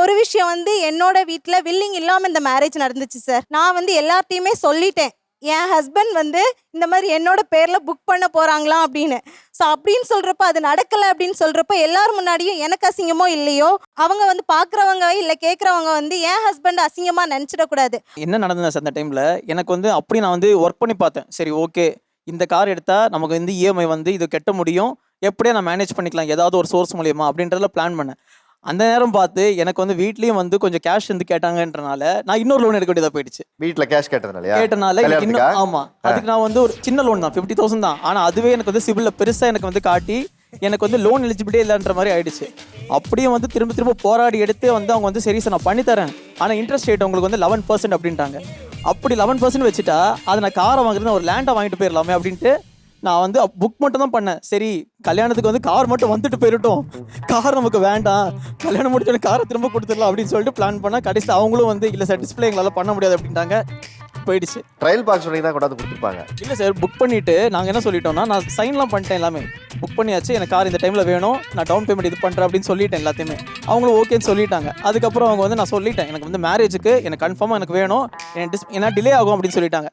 ஒரு விஷயம் வந்து என்னோட வீட்டில் வில்லிங் இல்லாமல் இந்த மேரேஜ் நடந்துச்சு சார் நான் வந்து எல்லார்ட்டையுமே சொல்லிட்டேன். என் ஹஸ்பண்ட் வந்து இந்த மாதிரி என்னோட பேரில் புக் பண்ண போகிறாங்களாம் அப்படின்னு. ஸோ அப்படின்னு சொல்கிறப்ப அது நடக்கலை அப்படின்னு சொல்கிறப்ப எல்லாரும் முன்னாடியும் எனக்கு அசிங்கமோ இல்லையோ அவங்க வந்து பார்க்குறவங்க இல்லை கேட்குறவங்க வந்து என் ஹஸ்பண்ட் அசிங்கமாக நினச்சிடக்கூடாது. என்ன நடந்தது சார் அந்த டைமில் எனக்கு வந்து அப்படி நான் வந்து ஒர்க் பண்ணி பார்த்தேன். சரி ஓகே இந்த கார் எடுத்தால் நமக்கு வந்து இஎம்ஐ வந்து இது கட்ட முடியும். எப்படியா நான் மேனேஜ் பண்ணிக்கலாம்? ஏதாவது ஒரு சோர்ஸ் மூலியமா அப்படின்றதுல பிளான் பண்ணேன். அந்த நேரம் பார்த்து எனக்கு வந்து வீட்லேயும் வந்து கொஞ்சம் கேஷ் வந்து கேட்டாங்கன்றனால நான் இன்னொரு லோன் எடுக்க வேண்டியதாக போயிடுச்சு. வீட்ல கேஷ் கேட்டதுனாலயா? கேட்டனால எனக்கு இன்னும்? ஆமா. அதுக்கு நான் வந்து ஒரு சின்ன லோன் தான் ஃபிஃப்டி தௌசண்ட் தான். ஆனா அதுவே எனக்கு வந்து சிபில்ல பெருசா எனக்கு வந்து காட்டி எனக்கு வந்து லோன் எலிஜிபிலிட்டி இல்லைன்ற மாதிரி ஆயிடுச்சு. அப்படியும் வந்து திரும்ப திரும்ப போராடி எடுத்து வந்து அவங்க வந்து சரி சார் நான் பண்ணி தரேன். ஆனா இன்ட்ரெஸ்ட் ரேட் உங்களுக்கு வந்து லெவன் பர்சன்ட் அப்படின்ட்டாங்க. அப்படி லெவன் பர்சன்ட் வச்சுட்டா அதை நான் காரை வாங்குறது ஒரு லேண்டை வாங்கிட்டு போயிடலாமே அப்படின்ட்டு நான் வந்து புக் மட்டும் தான் பண்ணேன். சரி கல்யாணத்துக்கு வந்து கார் மட்டும் வந்துட்டு போயிடட்டும் கார் நமக்கு வேண்டாம். கல்யாணம் முடிச்சோடனே காரை திரும்ப கொடுத்துடலாம் அப்படின்னு சொல்லிட்டு பிளான் பண்ணா கடைசியில் அவங்களும் வந்து இல்லை சார் டிஸ்பிளே எங்களால் பண்ண முடியாது அப்படின்ட்டாங்க. போயிடுச்சு. ட்ரையல் பாக்ஸ் தான் கொண்டாந்து கொடுத்துருப்பாங்க. இல்லை சார் புக் பண்ணிட்டு நாங்கள் என்ன சொல்லிட்டோம்னா நான் சைன்லாம் பண்ணிட்டேன் எல்லாமே. புக் பண்ணியாச்சு எனக்கு கார் இந்த டைமில் வேணும். நான் டவுன் பேமெண்ட் இது பண்ணுறேன் அப்படின்னு சொல்லிட்டேன் எல்லாத்தையுமே. அவங்களும் ஓகேன்னு சொல்லிட்டாங்க. அதுக்கப்புறம் அவங்க வந்து நான் சொல்லிட்டேன் எனக்கு வந்து மேரேஜுக்கு எனக்கு கன்ஃபார்மாக எனக்கு வேணும். எனக்கு டிஸ் ஏன்னா டிலே ஆகும் அப்படின்னு சொல்லிட்டாங்க.